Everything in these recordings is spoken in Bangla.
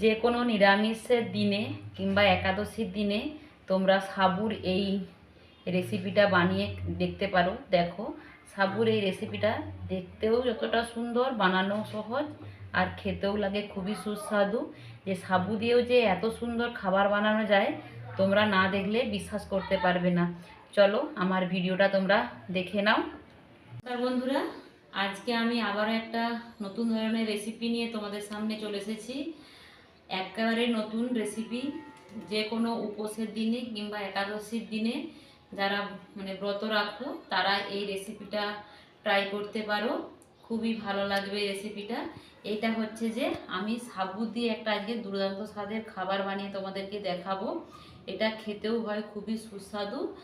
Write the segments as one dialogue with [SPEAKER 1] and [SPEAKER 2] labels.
[SPEAKER 1] যে কোনো নিরামিষের দিনে কিংবা একাদশীর দিনে তোমরা সাবুর এই রেসিপিটা বানিয়ে দেখতে পারো। দেখো, সাবুর এই রেসিপিটা দেখতেও যতটা সুন্দর, বানানো সহজ আর খেতেও লাগে খুবই সুস্বাদু। যে সাবু দিয়েও যে এত সুন্দর খাবার বানানো যায়, তোমরা না দেখলে বিশ্বাস করতে পারবে না। চলো, আমার ভিডিওটা তোমরা দেখে নাও। বন্ধুরা, আজকে আমি আবারও একটা নতুন ধরনের রেসিপি নিয়ে তোমাদের সামনে চলে এসেছি। একেবারে নতুন রেসিপি যে কোনো উপোসের দিনে কিংবা একাদশীর দিনে যারা মানে ব্রত রাখো, তারা এই রেসিপিটা ট্রাই করতে পারো। খুবই ভালো লাগবে রেসিপিটা এটা হচ্ছে যে, আমি সাবু দিয়ে একটা আজকে দুর্দান্ত স্বাদের খাবার বানিয়ে তোমাদেরকে দেখাবো। এটা খেতেও হয়, খুবই সুস্বাদু।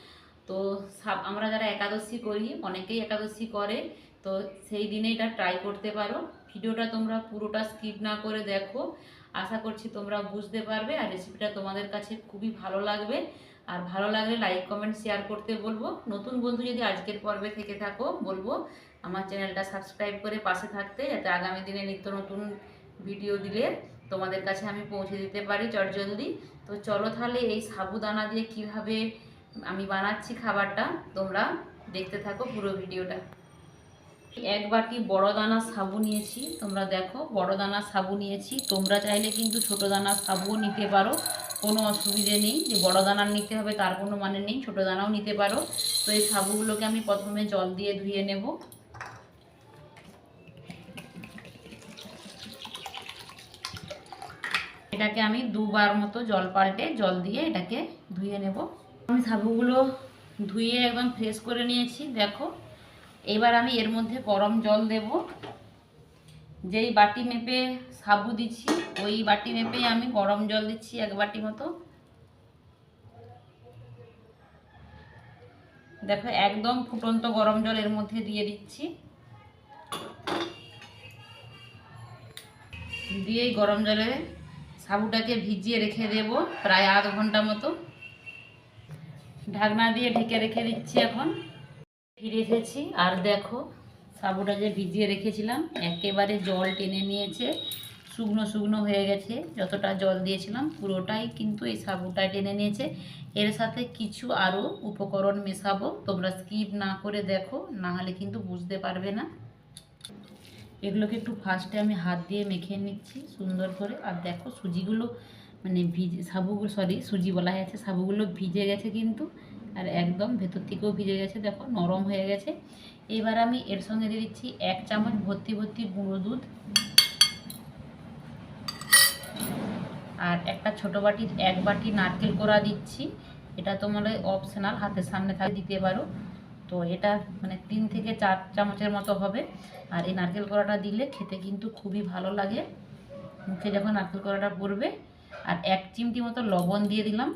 [SPEAKER 1] তো সাব- আমরা যারা একাদশী করি, অনেকেই একাদশী করে, তো সেই দিনে এটা ট্রাই করতে পারো। ভিডিওটা তোমরা পুরোটা স্কিপ না করে দেখো। আশা করছি তোমরা বুঝতে পারবে আর রেসিপিটা তোমাদের কাছে খুবই ভালো লাগবে। আর ভালো লাগলে লাইক কমেন্ট শেয়ার করতে বলব। নতুন বন্ধু যদি আজকের পর্বে থেকে থাকো, বলব আমার চ্যানেলটা সাবস্ক্রাইব করে পাশে থাকতে, যাতে আগামী দিনে নিত্য নতুন ভিডিও দিলে তোমাদের কাছে আমি পৌঁছে দিতে পারি চটজলদি। তো চলো তাহলে এই সাবুদানা দিয়ে কীভাবে আমি বানাচ্ছি খাবারটা, তোমরা দেখতে থাকো পুরো ভিডিওটা এক বাটি বড় দানা সাবু নিয়েছি। তোমরা দেখো বড় দানা সাবু নিয়েছি। তোমরা চাইলে কিন্তু ছোট দানা সাবুও নিতে পারো। কোনো অসুবিধে নেই। যে বড় দানার নিতে হবে তার কোনো মানে নেই ছোট দানাও নিতে পারো। তো এই সাবুগুলোকে আমি প্রথমে জল দিয়ে ধুয়ে নেব। এটাকে আমি দুবার মতো জল পাল্টে জল দিয়ে এটাকে ধুয়ে নেব। আমি সাবুগুলো ধুয়ে একদম ফ্রেশ করে নিয়েছি। দেখো এবার আমি এর মধ্যে গরম জল দেব। যেই বাটি মেপে সাবু দিচ্ছি, ওই বাটি মেপেই আমি গরম জল দিচ্ছি এক বাটি মতো। দেখো, একদম ফুটন্ত গরম জল এর মধ্যে দিয়ে দিচ্ছি। দিয়ে গরম জলে সাবুটাকে ভিজিয়ে রেখে দেব প্রায় আধ ঘণ্টা মতো। ঢাকনা দিয়ে ঢেকে রেখে দিচ্ছি এখন। ফিরে এসেছি। আর দেখো সাবুটা যে ভিজিয়ে রেখেছিলাম। একেবারে জল টেনে নিয়েছে। শুকনো শুকনো হয়ে গেছে। যতটা জল দিয়েছিলাম, পুরোটাই কিন্তু এই সাবুটা টেনে নিয়েছে। এর সাথে কিছু আরও উপকরণ মেশাবো। তোমরা স্কিপ না করে দেখো, না হলে কিন্তু বুঝতে পারবে না। এগুলোকে একটু ফার্স্টে আমি হাত দিয়ে মেখে নিচ্ছি সুন্দর করে। আর দেখো, সুজিগুলো মানে ভিজে, সাবুগুলো সরি সুজি বলা হয়েছে, সাবুগুলো ভিজে গেছে কিন্তু। আর একদম ভেতর থেকেও ভিজে গেছে, দেখো নরম হয়ে গেছে। এবার আমি এর সঙ্গে দিয়ে দিচ্ছি এক চামচ ভর্তি ভর্তি গুঁড়ো দুধ আর একটা ছোট বাটির এক বাটি নারকেল কোড়া দিচ্ছি। এটা তোমার অপশনাল হাতের সামনে থাকে দিতে পারো। তো এটা মানে তিন থেকে চার চামচের মতো হবে। আর এই নারকেল কোড়াটা দিলে খেতে কিন্তু খুবই ভালো লাগে। মুখে যখন নারকেল কোড়াটা পড়বে। আর এক চিমটি মতো লবণ দিয়ে দিলাম।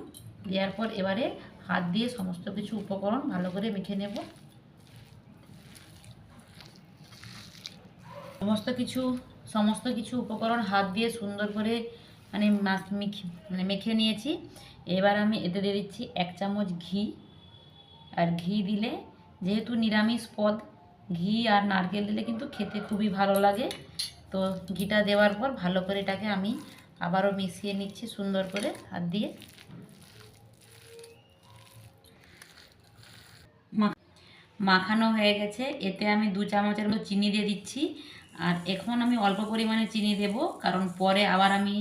[SPEAKER 1] দেওয়ার পর এবারে হাত দিয়ে সমস্ত কিছু উপকরণ ভালো করে মেখে নেব। সমস্ত কিছু সমস্ত কিছু উপকরণ হাত দিয়ে সুন্দর করে মানে মাছ মেখে মানে মেখে নিয়েছি। এবার আমি এতে দিয়ে দিচ্ছি এক চামচ ঘি। আর ঘি দিলে যেহেতু নিরামিষ পদ, ঘি আর নারকেল দিলে কিন্তু খেতে খুবই ভালো লাগে। তো ঘিটা দেওয়ার পর ভালো করে এটাকে আমি আবারও মিশিয়ে নিচ্ছি সুন্দর করে হাত দিয়ে। মাখানো হয়ে গেছে। এতে আমি দু চামচের মতো চিনি দিয়ে দিচ্ছি। আর এখন আমি অল্প পরিমাণে চিনি দেব, কারণ পরে আবার আমি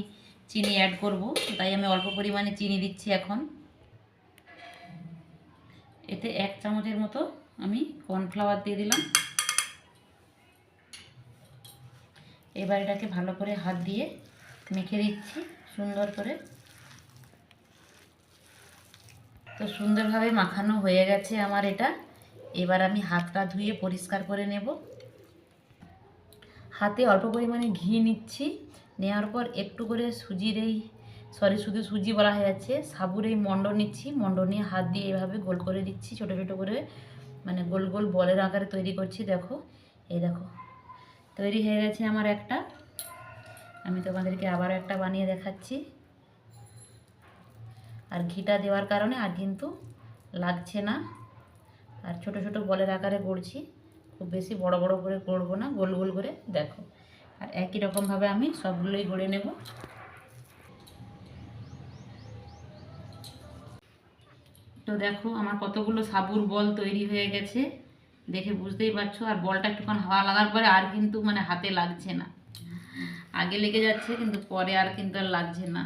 [SPEAKER 1] চিনি অ্যাড করব। তাই আমি অল্প পরিমাণে চিনি দিচ্ছি এখন। এতে এক চামচের মতো আমি কর্নফ্লাওয়ার দিয়ে দিলাম। এবার এটাকে ভালো করে হাত দিয়ে মেখে দিচ্ছি, সুন্দর করে। তো সুন্দরভাবে মাখানো হয়ে গেছে আমার এটা। এবার আমি হাতটা ধুয়ে পরিষ্কার করে নেব। হাতে অল্প পরিমাণে ঘি নিচ্ছি। নেওয়ার পর একটু করে সুজির এই, সরি, শুধু সুজি বলা হয়ে যাচ্ছে, সাবুর এই মণ্ড নিচ্ছি। মণ্ড নিয়ে হাত দিয়ে এভাবে গোল করে দিচ্ছি, ছোটো ছোটো করে মানে গোল গোল বলের আকারে তৈরি করছি, দেখো। এই দেখো, তৈরি হয়ে গেছে আমার একটা। আমি তোমাদেরকে আবার একটা বানিয়ে দেখাচ্ছি। আর ঘিটা দেওয়ার কারণে আর কিন্তু লাগছে না। আর ছোট ছোট বলের আকারে করছি। খুব বেশি বড় বড় করে করব না, গোল গোল করে দেখো। আর একই রকমভাবে আমি সবগুলোই গড়ে নেব। তো দেখো আমার কতগুলো সাবুর বল তৈরি হয়ে গেছে। দেখে বুঝতেই পারছ, আর বলটা একটুখান হাওয়া লাগার পরে আর কিন্তু মানে হাতে লাগছে না। আগে লেগে যাচ্ছে, কিন্তু পরে আর কিন্তু আর লাগছে না।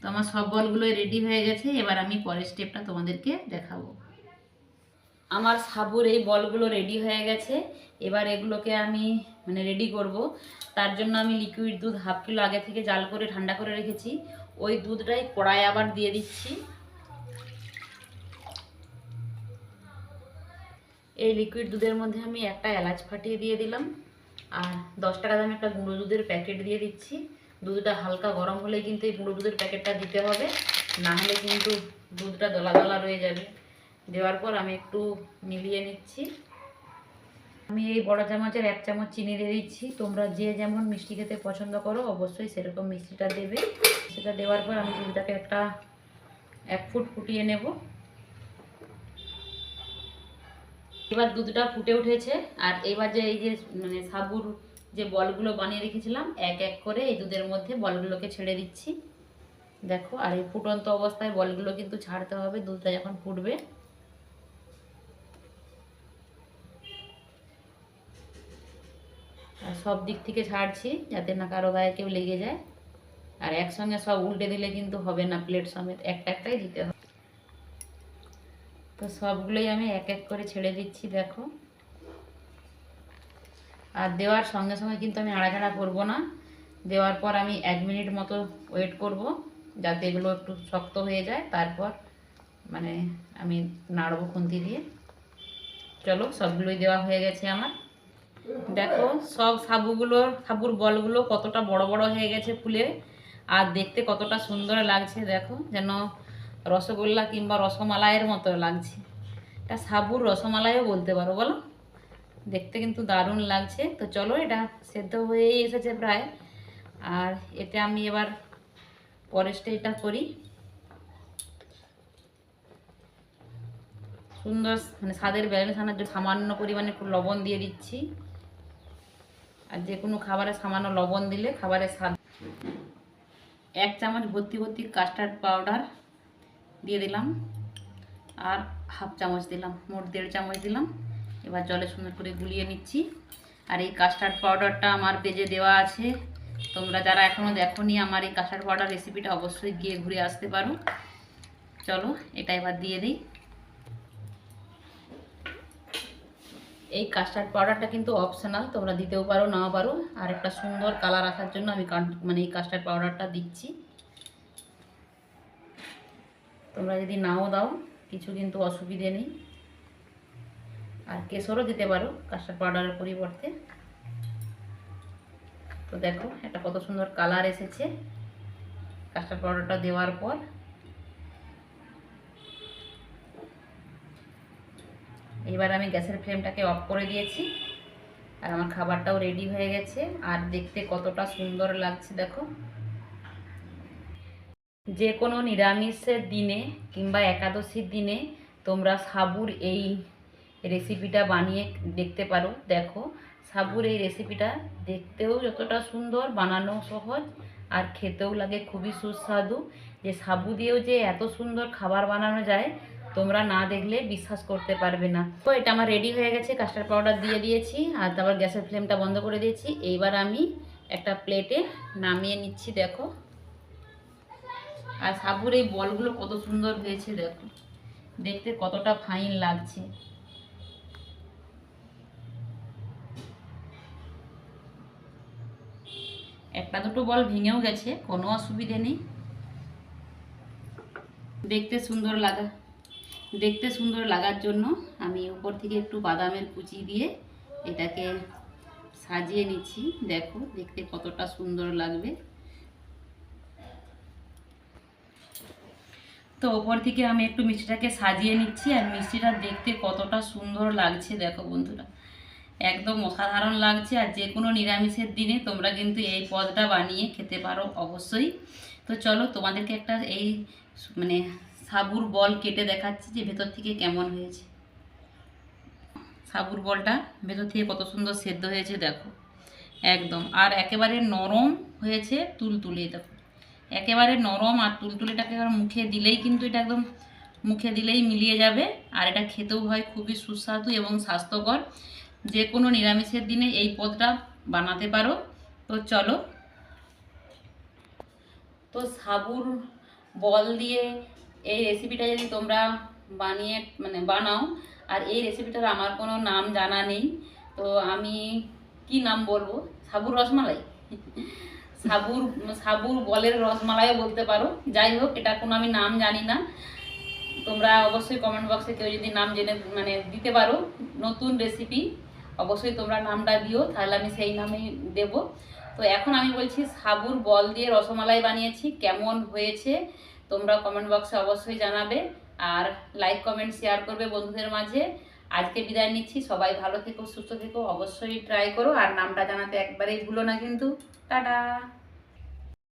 [SPEAKER 1] তো আমার সব বলগুলোই রেডি হয়ে গেছে, এবার আমি পরের স্টেপটা তোমাদেরকে দেখাবো। আমার সাবুর এই বলগুলো রেডি হয়ে গেছে। এবার এগুলোকে আমি মানে রেডি করব। তার জন্য আমি লিকুইড দুধ হাফ কিলো আগে থেকে জাল করে, ঠান্ডা করে রেখেছি। ওই দুধটাই কড়াই আবার দিয়ে দিচ্ছি। এই লিকুইড দুধের মধ্যে আমি একটা এলাচ ফাটিয়ে দিয়ে দিলাম। আর দশ টাকা দামে একটা গুঁড়ো দুধের প্যাকেট দিয়ে দিচ্ছি। দুধটা হালকা গরম হলে কিন্তু এই গুঁড়ো দুধের প্যাকেটটা দিতে হবে। না হলে কিন্তু দুধটা দলা দলা রয়ে যাবে। দেওয়ার পর আমি একটু মিলিয়ে নিচ্ছি। আমি এই বড় চামচের এক চামচ চিনি দিয়ে দিচ্ছি। তোমরা যে যেমন মিষ্টি খেতে পছন্দ করো, অবশ্যই সেরকম মিষ্টিটা দেবে। সেটা দেওয়ার পর আমি দুধটাকে একটা এক ফুট ফুটিয়ে নেব। এবার দুধটা ফুটে উঠেছে। আর এবার যে এই যে মানে সাবুর যে বলগুলো বানিয়ে রেখেছিলাম, এক এক করে এই দুধের মধ্যে বলগুলোকে ছেড়ে দিচ্ছি। দেখো, আর এই ফুটন্ত অবস্থায় বলগুলো কিন্তু ছাড়তে হবে। দুধটা যখন ফুটবে আর সব দিক থেকে ছাড়ছি যাতে না কারও গায়ে কেউ লেগে যায়। আর একসঙ্গে সব উল্টে দিলে কিন্তু হবে না প্লেট সমেত, একটা একটাই দিতে হবে। তো সবগুলোই আমি এক এক করে ছেড়ে দিচ্ছি, দেখো। আর দেওয়ার সঙ্গে সঙ্গে কিন্তু আমি আড়াচাড়া করব না। দেওয়ার পর আমি এক মিনিট মতো ওয়েট করব, যাতে এগুলো একটু শক্ত হয়ে যায়। তারপর মানে আমি নাড়ব খুন্তি দিয়ে। চলো, সবগুলোই দেওয়া হয়ে গেছে আমার। দেখো, সব সাবুগুলো, সাবুর বলগুলো কতটা বড় বড় হয়ে গেছে ফুলে। আর দেখতে কতটা সুন্দর লাগছে, দেখো, যেন রসগোল্লা কিংবা রসমালাইয়ের মতো লাগছে। এটা সাবুর রসমালাইও বলতে পারো, বলো? দেখতে কিন্তু দারুণ লাগছে। তো চলো, এটা সেদ্ধ হয়েই এসেছে প্রায়। আর এতে আমি এবার পরের স্টেজটা করি। সুন্দর মানে স্বাদের ব্যালেন্স আনার জন্য সামান্য পরিমাণে একটু লবণ দিয়ে দিচ্ছি। আর যে কোনো খাবারে সামান্য লবণ দিলে খাবারের স্বাদ। এক চামচ ভর্তি ভর্তি কাস্টার্ড পাউডার দিয়ে দিলাম। আর হাফ চামচ দিলাম, মোট দেড় চামচ দিলাম। এবার জলে সুন্দর করে গুলিয়ে নিচ্ছি। আর এই কাস্টার্ড পাউডারটা আমার পেজে দেওয়া আছে। তোমরা যারা এখনও দেখোনি আমার এই কাস্টার্ড পাউডার রেসিপিটা অবশ্যই গিয়ে ঘুরে আসতে পারো। চলো, এটা এবার দিয়ে দিই। এই কাস্টার্ড পাউডারটা কিন্তু অপশনাল তোমরা দিতেও পারো, নাও পারো। আর একটা সুন্দর কালার আসার জন্য আমি মানে এই কাস্টার্ড পাউডারটা দিচ্ছি। তোমরা যদি নাও দাও, কিছু কিন্তু অসুবিধে নেই। আর কেশরও দিতে পারো কাস্টার্ড পাউডারের পরিবর্তে। তো দেখো এটা কত সুন্দর কালার এসেছে। কাস্টার্ড পাউডারটা দেওয়ার পর এবার আমি গ্যাসের ফ্লেমটাকে অফ করে দিয়েছি। আর আমার খাবারটাও রেডি হয়ে গেছে। আর দেখতে কতটা সুন্দর লাগছে, দেখো। যে কোনো নিরামিষের দিনে কিংবা একাদশীর দিনে তোমরা সাবুর এই রেসিপিটা বানিয়ে দেখতে পারো। দেখো, সাবুর এই রেসিপিটা দেখতেও যতটা সুন্দর, বানানো সহজ আর খেতেও লাগে খুবই সুস্বাদু। যে সাবু দিয়েও যে এত সুন্দর খাবার বানানো যায় তোমরা না দেখলে বিশ্বাস করতে পারবে না। তো এটা আমার রেডি হয়ে গেছে কাস্টার্ড পাউডার দিয়ে দিয়েছি আর তারপর গ্যাসের ফ্লেমটা বন্ধ করে দিয়েছি। এইবার আমি একটা প্লেটে নামিয়ে নিচ্ছি, দেখো। আর সাবুর এই বলগুলো কত সুন্দর হয়েছে, দেখো। দেখতে কতটা ফাইন লাগছে। একটা দুটো বল ভেঙেও গেছে, কোনো অসুবিধে নেই। দেখতে সুন্দর লাগা। দেখতে সুন্দর লাগার জন্য আমি উপর থেকে একটু বাদামের কুচি দিয়ে এটাকে সাজিয়ে নিচ্ছি। দেখো, দেখতে কতটা সুন্দর লাগবে। তো ওপর থেকে আমি একটু মিষ্টিটাকে সাজিয়ে নিচ্ছি আর মিষ্টিটা দেখতে কতটা সুন্দর লাগছে। দেখো বন্ধুরা, একদম অসাধারণ লাগছে আর যে কোনো নিরামিষের দিনে তোমরা কিন্তু এই পদটা বানিয়ে খেতে পারো অবশ্যই। তো চলো তোমাদেরকে একটা এই মানে সাবুর বল কেটে দেখাচ্ছি যে ভেতর থেকে কেমন হয়েছে। সাবুর বলটা ভেতর থেকে কত সুন্দর সেদ্ধ হয়েছে, দেখো। একদম। আর একেবারে নরম হয়েছে তুলতুলে, দেখো। একেবারে নরম আর তুলতুলেটাকে মুখে দিলেই কিন্তু এটা একদম মুখে দিলেই মিলিয়ে যাবে। আর এটা খেতেও হয় খুবই সুস্বাদু এবং স্বাস্থ্যকর। যে কোনো নিরামিষের দিনে এই পদটা বানাতে পারো। তো চলো। তো সাবুর বল দিয়ে এই রেসিপিটা যদি তোমরা বানিয়ে মানে বানাও, আর এই রেসিপিটার আমার কোনো নাম জানা নেই, তো আমি কি নাম বলব? সাবুর রসমালাই? সাবুর সাবুর বলের রসমালাইও বলতে পারো। যাই হোক, এটা কোনো আমি নাম জানি না। তোমরা অবশ্যই কমেন্ট বক্সে কেউ যদি নাম জেনে মানে দিতে পারো নতুন রেসিপি অবশ্যই তোমরা নামটা দিও, তাহলে আমি সেই নামেই দেব। তো এখন আমি বলছি, সাবুর বল দিয়ে রসমালাই বানিয়েছি, কেমন হয়েছে? তোমরা কমেন্ট বক্সে অবশ্যই জানাবে আর লাইক কমেন্ট শেয়ার করবে বন্ধুদের মাঝে। আজকে বিদায় নিচ্ছি, সবাই ভালো থেকো, সুস্থ থেকো, অবশ্যই ট্রাই করো। আর নামটা জানাতে একবারেই ভুলো না কিন্তু। টাটা!